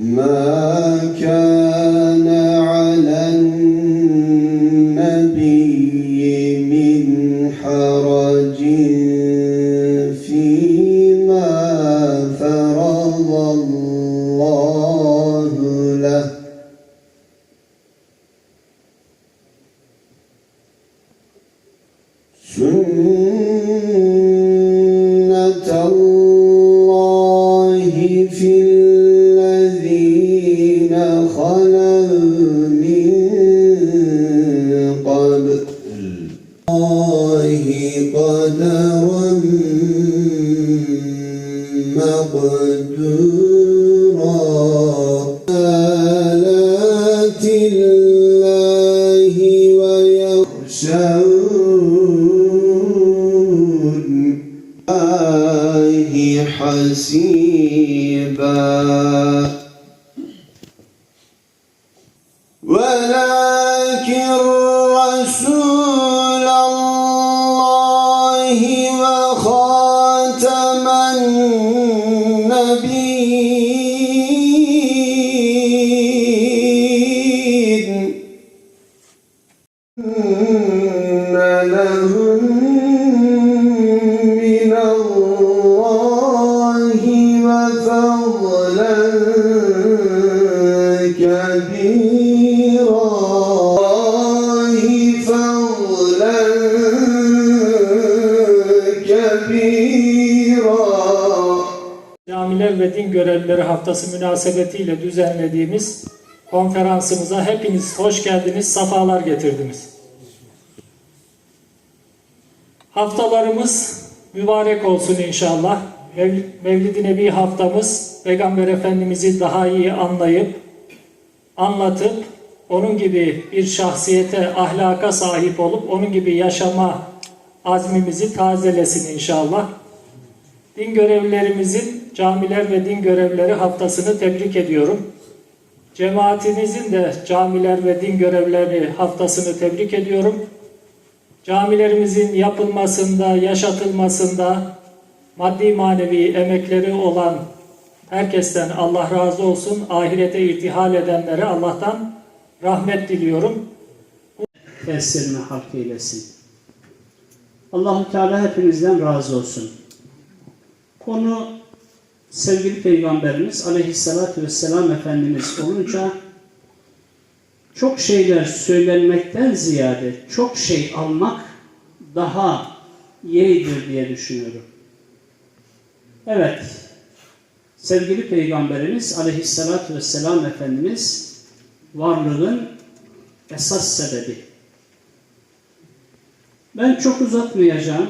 ما كان على النبي من حرج فيما فرض الله له. سنة الله مقدورا آلات الله ويخشون الله حسيبا. ولكن وفضلا كبيرا الله فضلا كبيرا Camiler ve Din Görevlileri Haftası münasebetiyle düzenlediğimiz konferansımıza hepiniz hoş geldiniz, safalar getirdiniz. Haftalarımız mübarek olsun inşallah. Mev- Mevlid-i Nebi haftamız Peygamber Efendimiz'i daha iyi anlayıp, anlatıp, onun gibi bir şahsiyete, ahlaka sahip olup, onun gibi yaşama azmimizi tazelesin inşallah. Din görevlilerimizin camiler ve din görevlileri haftasını tebrik ediyorum. Cemaatimizin de camiler ve din görevlileri haftasını tebrik ediyorum. Camilerimizin yapılmasında, yaşatılmasında maddi manevi emekleri olan herkesten Allah razı olsun. Ahirete irtihal edenlere Allah'tan rahmet diliyorum. tesirine halk eylesin. Allahu Teala hepinizden razı olsun. Konu sevgili Peygamberimiz Aleyhisselatü Vesselam Efendimiz olunca çok şeyler söylenmekten ziyade çok şey almak daha yeğdir diye düşünüyorum. Evet, sevgili Peygamberimiz Aleyhisselatü Vesselam Efendimiz varlığın esas sebebi. Ben çok uzatmayacağım.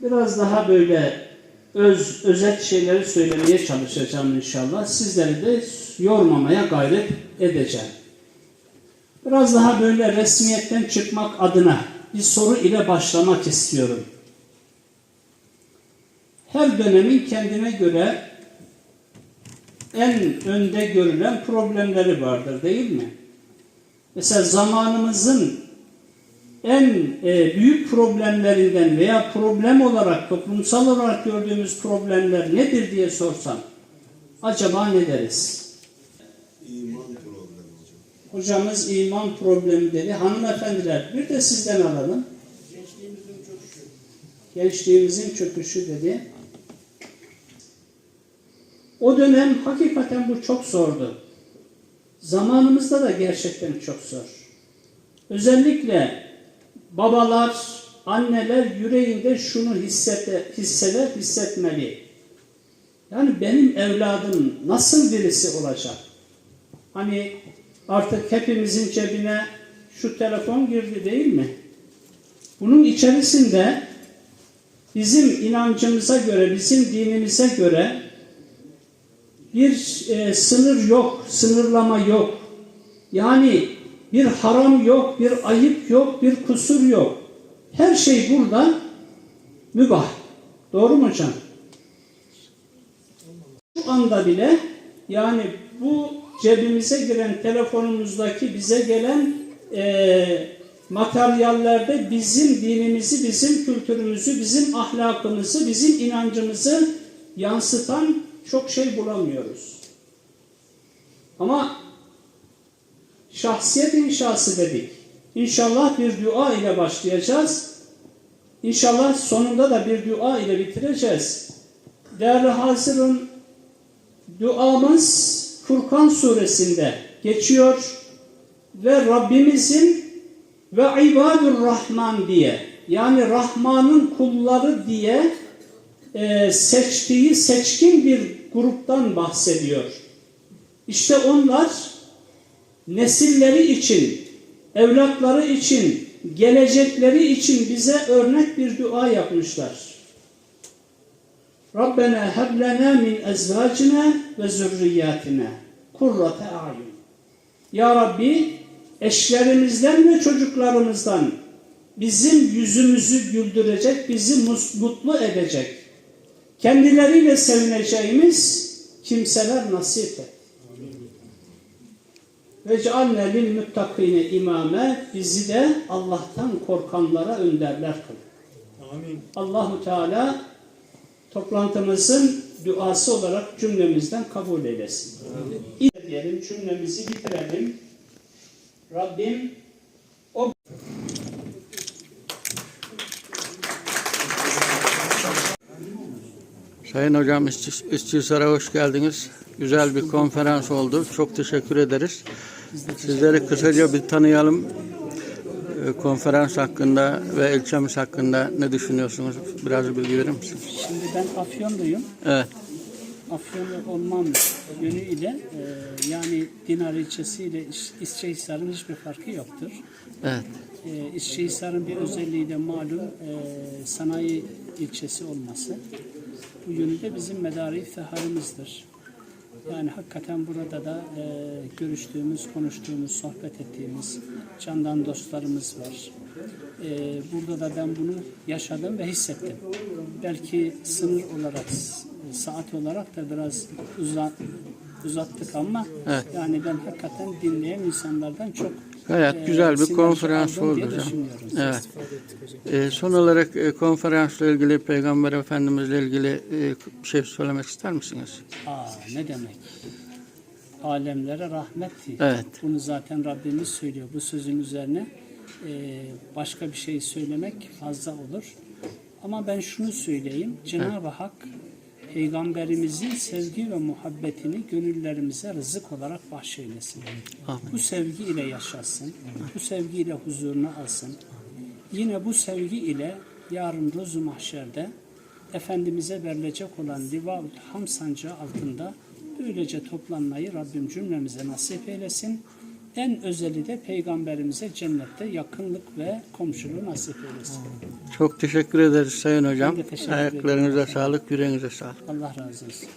Biraz daha böyle öz özet şeyleri söylemeye çalışacağım inşallah. Sizleri de yormamaya gayret edeceğim. Biraz daha böyle resmiyetten çıkmak adına bir soru ile başlamak istiyorum. Her dönemin kendine göre en önde görülen problemleri vardır değil mi? Mesela zamanımızın en e, büyük problemlerinden veya problem olarak, toplumsal olarak gördüğümüz problemler nedir diye sorsam, acaba ne deriz? İman problemi hocam. Hocamız iman problemi dedi. Hanımefendiler bir de sizden alalım. Gençliğimizin çöküşü. Gençliğimizin çöküşü dedi. O dönem hakikaten bu çok zordu. Zamanımızda da gerçekten çok zor. Özellikle babalar, anneler yüreğinde şunu hissete, hisseler, hissetmeli. Yani benim evladım nasıl birisi olacak? Hani artık hepimizin cebine şu telefon girdi değil mi? Bunun içerisinde bizim inancımıza göre, bizim dinimize göre bir e, sınır yok, sınırlama yok. Yani bir haram yok, bir ayıp yok, bir kusur yok. Her şey burada mübah. Doğru mu hocam? Şu anda bile yani bu cebimize giren telefonumuzdaki bize gelen e, materyallerde bizim dinimizi, bizim kültürümüzü, bizim ahlakımızı, bizim inancımızı yansıtan çok şey bulamıyoruz. Ama şahsiyet inşası dedik. İnşallah bir dua ile başlayacağız. İnşallah sonunda da bir dua ile bitireceğiz. Değerli hazırın duamız Furkan suresinde geçiyor ve Rabbimizin ve ibadur Rahman diye yani Rahman'ın kulları diye e, seçtiği seçkin bir gruptan bahsediyor. İşte onlar nesilleri için, evlatları için, gelecekleri için bize örnek bir dua yapmışlar. Rabbena heb lena min ezvacina ve zürriyatina kurrate a'yun. Ya Rabbi eşlerimizden ve çocuklarımızdan bizim yüzümüzü güldürecek, bizi mutlu edecek, kendileriyle sevineceğimiz kimseler nasip et. Ve cealne lil muttakine imame bizi de Allah'tan korkanlara önderler kıl. Amin. Allahu Teala toplantımızın duası olarak cümlemizden kabul eylesin. İyi diyelim cümlemizi bitirelim. Rabbim Sayın Hocam İstis- İstisar'a hoş geldiniz. Güzel bir konferans oldu. Çok teşekkür ederiz. Sizleri kısaca bir tanıyalım. Ee, Konferans hakkında ve ilçemiz hakkında ne düşünüyorsunuz? Biraz bilgi verir misiniz? Şimdi ben Afyonluyum. Evet. Afyonlu olmam yönüyle e, yani Dinar ilçesiyle İsçehisar'ın hiçbir farkı yoktur. Evet. E, İsçehisar'ın bir özelliği de malum e, sanayi ilçesi olması. Bu yönüyle bizim medari iftiharımızdır. Yani hakikaten burada da e, görüştüğümüz, konuştuğumuz, sohbet ettiğimiz candan dostlarımız var. E, burada da ben bunu yaşadım ve hissettim. Belki sınır olarak, saat olarak da biraz uzat, uzattık ama Evet. yani ben hakikaten dinleyen insanlardan çok Gayet e, güzel bir konferans oldu hocam. Evet. Ee, son olarak e, konferansla ilgili Peygamber Efendimizle ilgili e, bir şey söylemek ister misiniz? Aa, ne demek? Alemlere rahmetti. Evet. Bunu zaten Rabbimiz söylüyor. Bu sözün üzerine e, başka bir şey söylemek fazla olur. Ama ben şunu söyleyeyim. Cenab-ı Hak Peygamberimizin sevgi ve muhabbetini gönüllerimize rızık olarak bahşeylesin. Amin. Bu sevgi ile yaşasın. Bu sevgi ile huzurunu alsın. Yine bu sevgi ile yarın ruzu mahşerde Efendimiz'e verilecek olan Livaül Ham sancağı altında böylece toplanmayı Rabbim cümlemize nasip eylesin. En özeli de Peygamberimize cennette yakınlık ve komşuluğu nasip eylesin. Çok teşekkür ederiz Sayın Hocam. Ayaklarınıza sağlık, yüreğinize sağlık. Allah razı olsun.